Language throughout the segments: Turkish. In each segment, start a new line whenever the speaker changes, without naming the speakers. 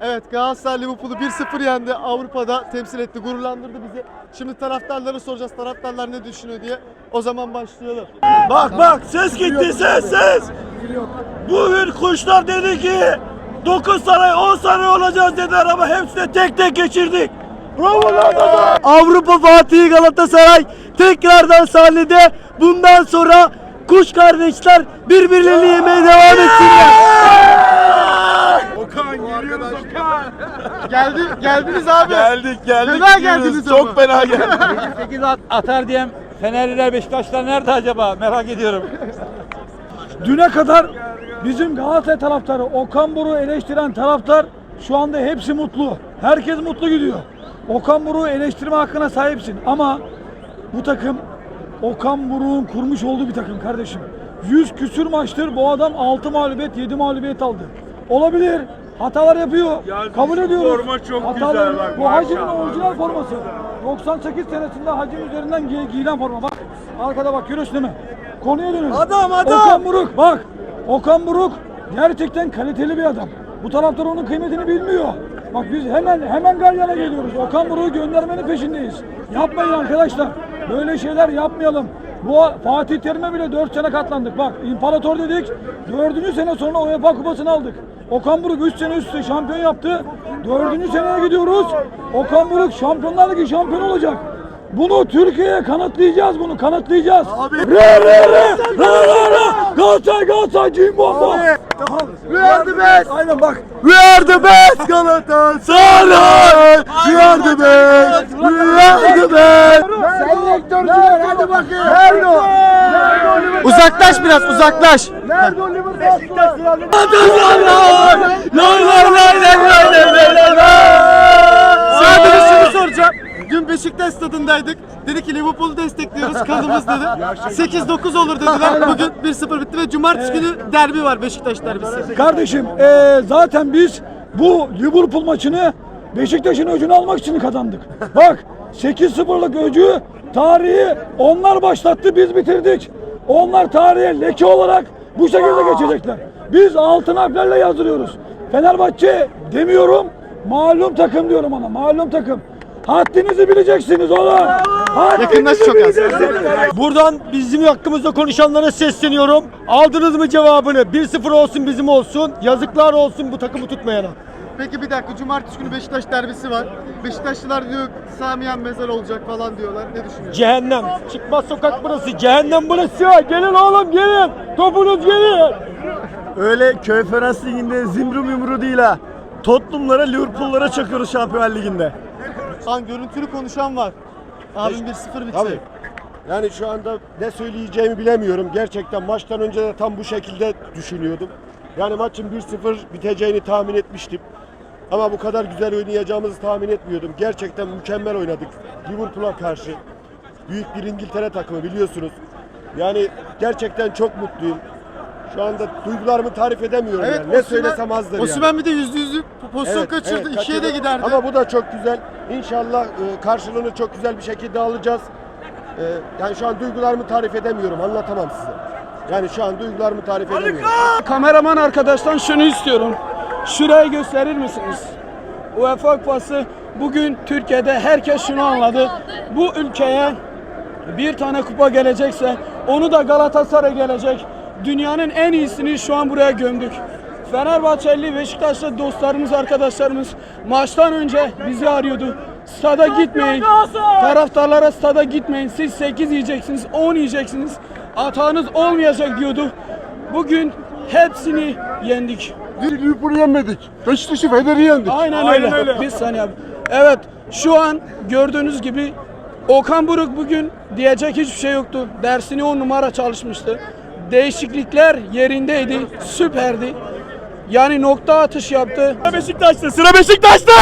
Evet Galatasaray Liverpool'u 1-0 yendi. Avrupa'da temsil etti. Gururlandırdı bizi. Şimdi taraftarlara soracağız. Taraftarlar ne düşünüyor diye. O zaman başlayalım.
Bak bak ses gitti ses ses. Bugün kuşlar dedi ki 9 sene 10 sene olacağız dediler ama hepsini tek tek geçirdik. Bravo lan Avrupa Fatih Galatasaray tekrardan sahnede bundan sonra kuş kardeşler birbirlerini yemeye devam etsinler.
Okan geliyoruz Okan.
Geldi, geldiniz abi.
Geldik geldik.
Fena
gidiyoruz.
geldiniz
Çok fena geldik.
8 at, atar diyem Fenerliler Beşiktaşlar nerede acaba merak ediyorum.
Düne kadar bizim Galatasaray taraftarı Okan Buruk'u eleştiren taraftar şu anda hepsi mutlu. Herkes mutlu gidiyor. Okan Buruk'u eleştirme hakkına sahipsin ama bu takım Okan Buruk'un kurmuş olduğu bir takım kardeşim. 100 küsür maçtır bu adam 6 mağlubiyet 7 mağlubiyet aldı. Olabilir. Hatalar yapıyor.
Ya
Kabul ediyoruz.
forma çok
Hatalar-
güzel bak,
Bu Hacı'nın orijinal forması. 98 senesinde Hacı'nın üzerinden giy- giyilen forma. Bak arkada bak görüyorsun değil mi? Konuya dönüyoruz.
Adam, adam!
Okan Buruk bak. Okan Buruk gerçekten kaliteli bir adam. Bu taraftar onun kıymetini bilmiyor. Bak biz hemen hemen galyana geliyoruz. Okan Buruk'u göndermenin peşindeyiz. Yapmayın arkadaşlar. Böyle şeyler yapmayalım. Bu Fatih Terim'e bile 4 sene katlandık. Bak imparator dedik. 4. sene sonra UEFA kupasını aldık. Okan Buruk 3 sene üstte şampiyon yaptı. 4. seneye gidiyoruz. Okan Buruk Şampiyonlar Ligi şampiyon olacak. Bunu Türkiye'ye kanıtlayacağız bunu kanıtlayacağız. Abi. Re re re re re re. Galatasaray Galatasaray Cimbombo.
We are the best.
Aynen bak.
We are the best Galatasaray. We are the best. We are the best.
Selektörcüler hadi bakayım. Nerede o?
Uzaklaş biraz, uzaklaş.
Nerede o Liverpool?
Galatasaray. Lay lay lay
Dün Beşiktaş stadındaydık. Dedi ki Liverpool'u destekliyoruz kanımız dedi. 8-9 olur dediler. Bugün 1-0 bitti ve cumartesi günü derbi var Beşiktaş derbisi.
Kardeşim eee, zaten biz bu Liverpool maçını Beşiktaş'ın öcünü almak için kazandık. Bak 8-0'lık öcü tarihi onlar başlattı biz bitirdik. Onlar tarihe leke olarak bu şekilde geçecekler. Biz altın harflerle yazılıyoruz. Fenerbahçe demiyorum malum takım diyorum ona malum takım. Haddinizi bileceksiniz oğlum. Haddinizi
Yakınlaş çok az.
bileceksiniz.
Buradan bizim hakkımızda konuşanlara sesleniyorum. Aldınız mı cevabını? 1-0 olsun bizim olsun. Yazıklar olsun bu takımı tutmayana.
Peki bir dakika cumartesi günü Beşiktaş derbisi var. Beşiktaşlılar diyor Samiyen mezar olacak falan diyorlar. Ne düşünüyorsun?
Cehennem. Çıkmaz sokak burası. Cehennem burası ya. Gelin oğlum gelin. Topunuz gelin. Öyle köy Fenerz Ligi'nde zimru yumru değil ha. Tottenham'lara Liverpool'lara çakıyoruz Şampiyonlar Ligi'nde.
An görüntülü konuşan var. Abim 1-0 bitti.
Tabii. Yani şu anda ne söyleyeceğimi bilemiyorum. Gerçekten maçtan önce de tam bu şekilde düşünüyordum. Yani maçın 1-0 biteceğini tahmin etmiştim. Ama bu kadar güzel oynayacağımızı tahmin etmiyordum. Gerçekten mükemmel oynadık. Liverpool'a karşı. Büyük bir İngiltere takımı biliyorsunuz. Yani gerçekten çok mutluyum. Şu anda duygularımı tarif edemiyorum
Evet,
yani. Ne
Osimhen-
söylesem azdır yani.
Osimhen bir de yüzde yüzlük pozisyon
Evet,
kaçırdı.
evet,
İkiye de giderdi.
Ama bu da çok güzel. İnşallah e, karşılığını çok güzel bir şekilde alacağız. E, yani şu an duygularımı tarif edemiyorum. Anlatamam size. Yani şu an duygularımı tarif edemiyorum.
Kameraman arkadaştan şunu istiyorum. Şurayı gösterir misiniz? UEFA Kupası bugün Türkiye'de herkes şunu anladı. Bu ülkeye bir tane kupa gelecekse onu da Galatasaray gelecek. Dünyanın en iyisini şu an buraya gömdük. Fenerbahçeli, Beşiktaşlı dostlarımız, arkadaşlarımız maçtan önce bizi arıyordu. Stada gitmeyin. Taraftarlara stada gitmeyin. Siz 8 yiyeceksiniz, 10 yiyeceksiniz. Atağınız olmayacak diyordu. Bugün hepsini yendik.
Liverpool'u yenmedik. Beşiktaş'ı Fener'i yendik.
Aynen, öyle. Bir saniye abi. Evet şu an gördüğünüz gibi Okan Buruk bugün diyecek hiçbir şey yoktu. Dersini on numara çalışmıştı. Değişiklikler yerindeydi. Süperdi. Yani nokta atış yaptı.
Beşiktaş'ta sıra Beşiktaş'ta.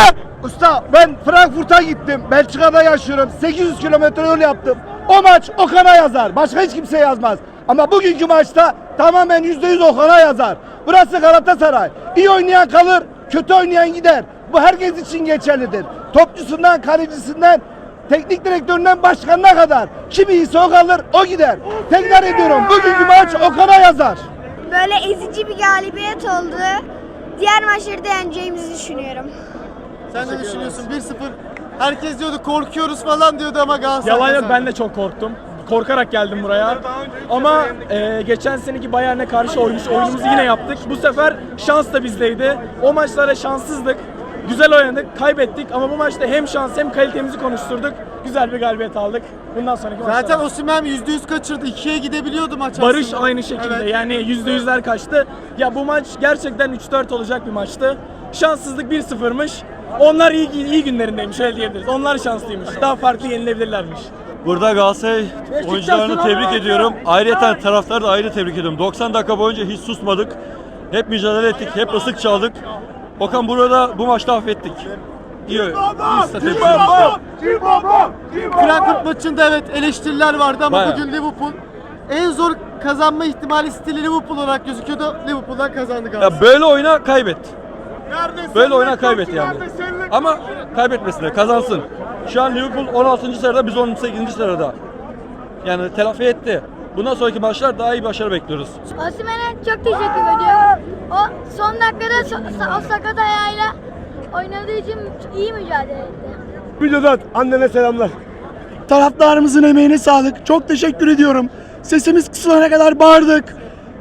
Usta ben Frankfurt'a gittim. Belçika'da yaşıyorum. 800 kilometre yol yaptım. O maç Okan'a yazar. Başka hiç kimse yazmaz. Ama bugünkü maçta tamamen %100 Okan'a yazar. Burası Galatasaray. İyi oynayan kalır, kötü oynayan gider. Bu herkes için geçerlidir. Topçusundan, kalecisinden, teknik direktöründen başkanına kadar. Kim iyiyse o kalır, o gider. Tekrar ediyorum bugünkü maç Okan'a yazar.
Böyle ezici bir galibiyet oldu. diğer maçları da yeneceğimizi düşünüyorum.
Sen ne düşünüyorsun? 1-0. Herkes diyordu korkuyoruz falan diyordu ama Galatasaray
Yalan yok
kazandı.
ben de çok korktum. Korkarak geldim buraya. Ama e, geçen seneki Bayern'e karşı oymuş oyunumuzu yine yaptık. Bu sefer şans da bizdeydi. O maçlara şanssızdık. Güzel oynadık, kaybettik ama bu maçta hem şans hem kalitemizi konuşturduk. Güzel bir galibiyet aldık. Bundan sonraki
Zaten
maçlara-
Osimhen %100 kaçırdı. 2'ye gidebiliyordu maç
Barış
aslında.
aynı şekilde
Evet.
yani yüzde yüzler kaçtı. Ya bu maç gerçekten 3-4 olacak bir maçtı. Şanssızlık 1-0'mış. Onlar iyi, iyi günlerindeymiş öyle diyebiliriz. Onlar şanslıymış. Daha farklı yenilebilirlermiş.
Burada Galatasaray oyuncularını tebrik ediyorum. Ayrıca taraftarı da ayrı tebrik ediyorum. 90 dakika boyunca hiç susmadık. Hep mücadele ettik, hep ıslık çaldık. Okan burada bu maçta affettik. İyi, iyi.
Frankfurt maçında evet eleştiriler vardı ama
Bayağı.
bugün Liverpool en zor kazanma ihtimali stili Liverpool olarak gözüküyordu. Liverpool'dan kazandı Galatasaray.
Ya böyle oyna kaybet. Böyle oyna kaybet yani. Ama kaybetmesinler, kazansın. Şu an Liverpool 16. sırada, biz 18. sırada. Yani telafi etti. Bundan sonraki maçlar daha iyi başarı bekliyoruz.
Osimhen'e çok teşekkür ediyorum. O son dakikada so- o sakat ayağıyla oynadığı için iyi mücadele etti.
Videodan annene selamlar.
Taraftarımızın emeğine sağlık. Çok teşekkür ediyorum. Sesimiz kısılana kadar bağırdık.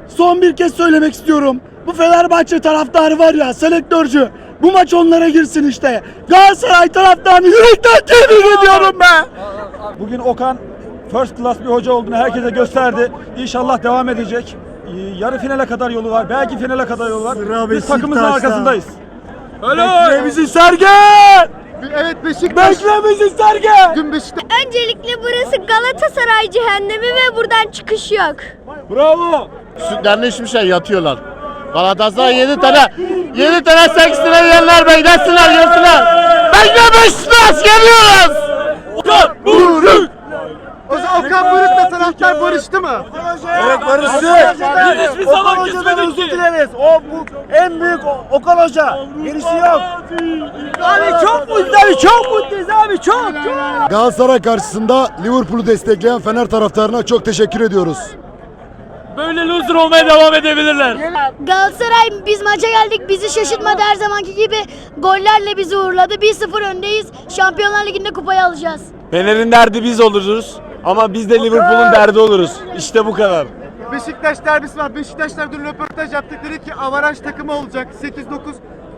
Son bir kez söylemek istiyorum. Bu Fenerbahçe taraftarı var ya selektörcü. Bu maç onlara girsin işte. Galatasaray taraftarını yürekten tebrik ediyorum be.
Bugün Okan first class bir hoca olduğunu herkese gösterdi. İnşallah devam edecek. Ee, Yarı finale kadar yolu var. Belki finale kadar yolu var. Biz takımımızın arkasındayız.
Bekle bizi Sergen!
Evet Beşiktaş.
Bekle bizi Sergen!
Dün Beşiktaş
Öncelikle burası Galatasaray cehennemi ve buradan çıkış yok.
Bravo!
Sütlerine hiçbir şey yatıyorlar. Galatasaray 7 tane 7 tane 8 tane yerler beklesinler gelsinler. Bekle Beşiktaş geliyoruz.
Buruk!
O zaman Okan Buruk'la taraftar barıştı mı?
Evet barıştı.
Biz hiçbir zaman
Okan Hoca'dan özür
ki.
dileriz. O bu en büyük O- Okan Hoca. Gerisi yok. Abi çok mutluyuz, çok mutluyuz abi çok çok.
Galatasaray karşısında Liverpool'u destekleyen Fener taraftarına çok teşekkür ediyoruz.
Böyle loser olmaya devam edebilirler.
Galatasaray biz maça geldik bizi şaşırtmadı her zamanki gibi gollerle bizi uğurladı. 1-0 öndeyiz. Şampiyonlar Ligi'nde kupayı alacağız.
Fener'in derdi biz oluruz ama biz de Liverpool'un derdi oluruz. İşte bu kadar.
Beşiktaş derbisi var. Beşiktaşlar dün röportaj yaptık. Dedi ki avaraj takımı olacak. 8-9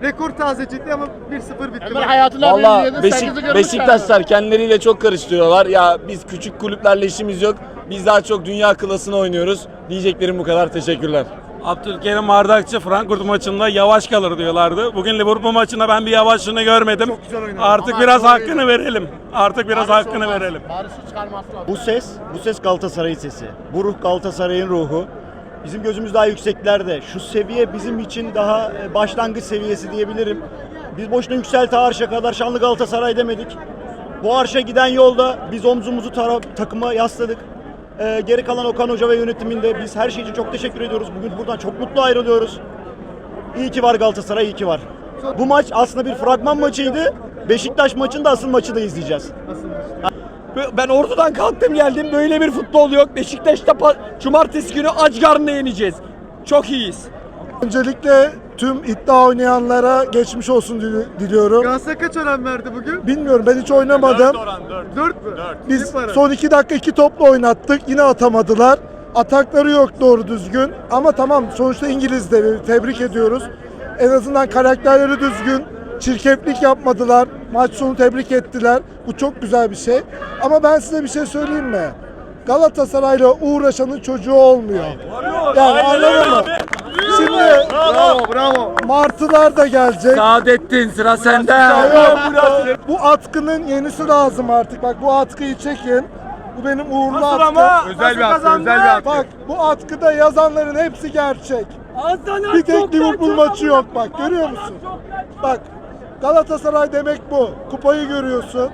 rekor tazecikti ama 1-0 bitti.
Valla Beşik, Beşiktaşlar kendileriyle çok karıştırıyorlar. Ya biz küçük kulüplerle işimiz yok. Biz daha çok dünya klasını oynuyoruz. Diyeceklerim bu kadar. Teşekkürler.
Abdülkerim Bardakçı Frankfurt maçında yavaş kalır diyorlardı. Bugün Liverpool maçında ben bir yavaşlığını görmedim. Artık biraz hakkını verelim. Artık biraz hakkını verelim.
Bu ses, bu ses Galatasaray'ın sesi. Bu ruh Galatasaray'ın ruhu. Bizim gözümüz daha yükseklerde. Şu seviye bizim için daha e, başlangıç seviyesi diyebilirim. Biz boşuna yükselti arşa kadar şanlı Galatasaray demedik. Bu arşa giden yolda biz omzumuzu tara- takıma yasladık. Ee, geri kalan Okan Hoca ve yönetiminde biz her şey için çok teşekkür ediyoruz. Bugün buradan çok mutlu ayrılıyoruz. İyi ki var Galatasaray, iyi ki var. Bu maç aslında bir fragman maçıydı. Beşiktaş maçını da asıl maçı da izleyeceğiz.
Ben ordudan kalktım geldim. Böyle bir futbol yok. Beşiktaş'ta cumartesi günü aç karnına yeneceğiz. Çok iyiyiz.
Öncelikle tüm iddia oynayanlara geçmiş olsun dili- diliyorum.
Galatasaray kaç oran verdi bugün?
Bilmiyorum ben hiç oynamadım.
4 mü?
Biz son iki dakika iki topla oynattık. Yine atamadılar. Atakları yok doğru düzgün. Ama tamam sonuçta İngiliz de tebrik ediyoruz. En azından karakterleri düzgün. Çirkeflik yapmadılar. Maç sonu tebrik ettiler. Bu çok güzel bir şey. Ama ben size bir şey söyleyeyim mi? Galatasaray'la uğraşanın çocuğu olmuyor. Yani anladın mı? Şimdi
Bravo bravo.
martılar da gelecek.
Saadettin sıra sende.
Bu atkının yenisi lazım artık. Bak bu atkıyı çekin. Bu benim uğurlu atkım.
Özel bir atkı, özel bir atkı.
Bak bu atkıda yazanların hepsi gerçek. Bir tek Liverpool maçı yok bak görüyor musun? Bak Galatasaray demek bu. Kupayı görüyorsun.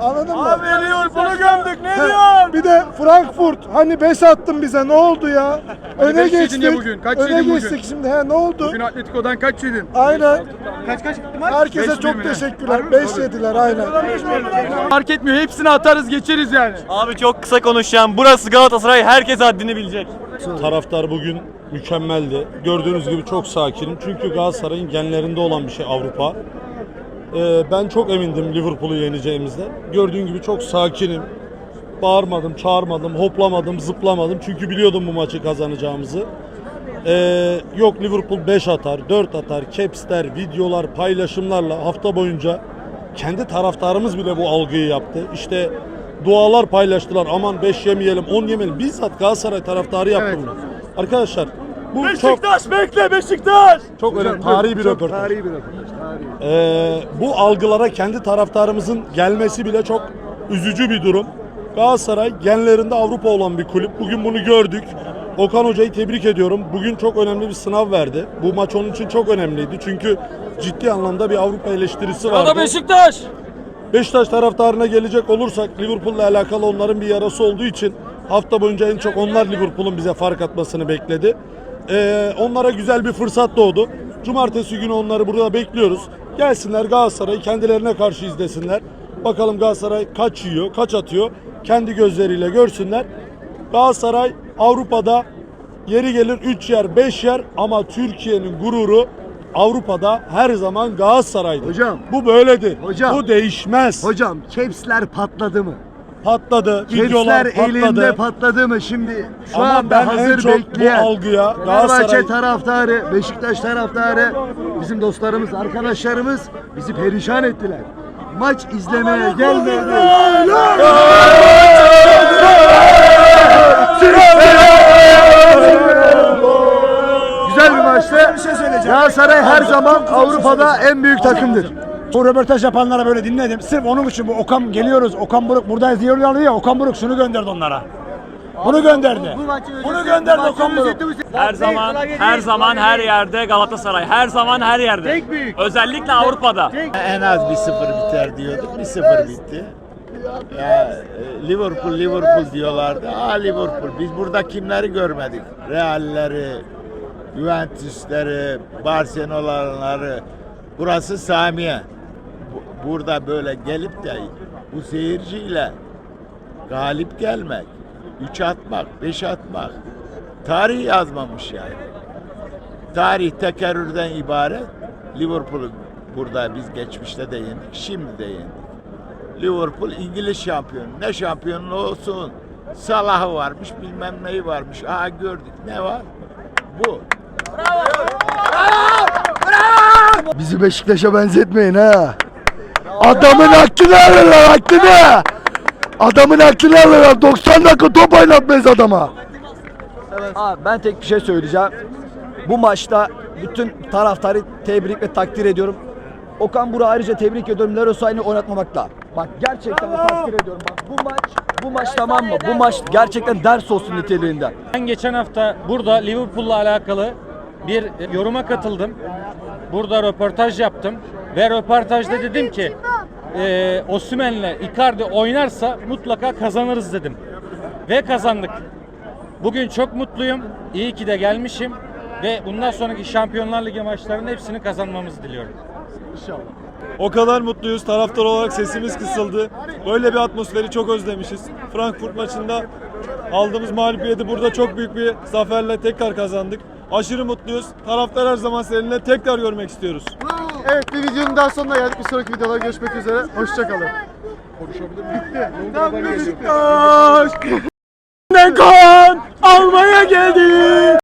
Anladın mı?
Abi Liverpool'u gömdük ne diyorsun?
Bir de Frankfurt hani 5 attın bize ne oldu ya? Öne geçtik.
ya bugün, kaç
Öne
yedin bugün?
geçtik şimdi he ne oldu?
Bugün Atletico'dan kaç yedin?
Aynen.
Kaç kaç bitti maç?
Herkese
Beş
çok teşekkürler. 5 yediler aynen.
Fark etmiyor. Hepsini atarız geçeriz yani.
Abi çok kısa konuşacağım. Burası Galatasaray herkes haddini bilecek.
Taraftar bugün mükemmeldi. Gördüğünüz gibi çok sakinim. Çünkü Galatasaray'ın genlerinde olan bir şey Avrupa. Ee, ben çok emindim Liverpool'u yeneceğimizden. Gördüğün gibi çok sakinim. Bağırmadım, çağırmadım, hoplamadım, zıplamadım. Çünkü biliyordum bu maçı kazanacağımızı. Ee, yok Liverpool 5 atar, 4 atar, capsler, videolar, paylaşımlarla hafta boyunca kendi taraftarımız bile bu algıyı yaptı. İşte dualar paylaştılar. Aman 5 yemeyelim, 10 yemeyelim. Bizzat Galatasaray taraftarı yaptı bunu. Arkadaşlar bu çok
Beşiktaş bekle Beşiktaş.
çok önemli tarihi bir röportaj.
Tarihi bir röportaj.
Ee, bu algılara kendi taraftarımızın gelmesi bile çok üzücü bir durum. Galatasaray genlerinde Avrupa olan bir kulüp. Bugün bunu gördük. Okan Hoca'yı tebrik ediyorum. Bugün çok önemli bir sınav verdi. Bu maç onun için çok önemliydi. Çünkü ciddi anlamda bir Avrupa eleştirisi vardı.
Beşiktaş.
Beşiktaş taraftarına gelecek olursak Liverpool'la alakalı onların bir yarası olduğu için hafta boyunca en çok onlar Liverpool'un bize fark atmasını bekledi. Ee, onlara güzel bir fırsat doğdu. Cumartesi günü onları burada bekliyoruz. Gelsinler Galatasaray'ı kendilerine karşı izlesinler. Bakalım Galatasaray kaç yiyor, kaç atıyor. Kendi gözleriyle görsünler. Galatasaray Avrupa'da yeri gelir 3 yer, 5 yer ama Türkiye'nin gururu Avrupa'da her zaman Galatasaray'dır.
Hocam.
Bu böyledir.
Hocam.
Bu değişmez.
Hocam kepsler patladı mı?
patladı, videolar
Kepsler elinde
patladı.
patladı mı? Şimdi şu
Ama
anda
ben en
hazır
çok
bekleyen
bu algıya
Fenerbahçe
Galatasaray
taraftarı, Beşiktaş taraftarı, bizim dostlarımız, arkadaşlarımız bizi perişan ettiler. Maç izlemeye gelmedi. Güzel bir maçtı. Galatasaray her zaman Avrupa'da en büyük takımdır.
Bu röportaj yapanlara böyle dinledim. Sırf onun için bu Okan geliyoruz. Okan Buruk buradayız diyorlar ya. Okan Buruk şunu gönderdi onlara. Bunu gönderdi. Bunu gönderdi Okan Buruk.
Her zaman, her zaman her yerde Galatasaray. Her zaman her yerde. Tek büyük. Özellikle Avrupa'da.
En az 1-0 biter diyorduk. 1-0 bitti. Ya, e, Liverpool Liverpool diyorlardı. Aa Liverpool. Biz burada kimleri görmedik? Real'leri, Juventus'ları, Barcelona'ları. Burası Samiye. Bu- Burada böyle gelip de bu seyirciyle galip gelmek, 3 atmak, 5 atmak tarih yazmamış yani. Tarih tekerrürden ibaret. Liverpool'u burada biz geçmişte de yendik, şimdi de yendik. Liverpool İngiliz şampiyonu. Ne şampiyonu olsun. Salah'ı varmış, bilmem neyi varmış. Aha gördük. Ne var? Bu.
Bizi Beşiktaş'a benzetmeyin ha. Adamın hakkını alırlar hakkını. Adamın hakkını alırlar. 90 dakika top oynatmayız adama.
Abi ben tek bir şey söyleyeceğim. Bu maçta bütün taraftarı tebrik ve takdir ediyorum. Okan Burak'ı ayrıca tebrik ediyorum. Leroy oynatmamakla. Bak gerçekten de takdir ediyorum. Bak bu maç bu maç tamam mı? Bu maç gerçekten ders olsun niteliğinde.
Ben geçen hafta burada Liverpool'la alakalı bir yoruma katıldım. Burada röportaj yaptım ve röportajda dedim ki e, Osimhen'le Icardi oynarsa mutlaka kazanırız dedim. Ve kazandık. Bugün çok mutluyum. İyi ki de gelmişim ve bundan sonraki Şampiyonlar Ligi maçlarının hepsini kazanmamızı diliyorum.
O kadar mutluyuz. Taraftar olarak sesimiz kısıldı. Böyle bir atmosferi çok özlemişiz. Frankfurt maçında aldığımız mağlubiyeti burada çok büyük bir zaferle tekrar kazandık. Aşırı mutluyuz. Taraftar her zaman seninle tekrar görmek istiyoruz.
Evet bir videonun daha sonuna geldik. Bir sonraki videolarda görüşmek üzere. Hoşçakalın.
Beşiktaş! Nekon almaya geldik.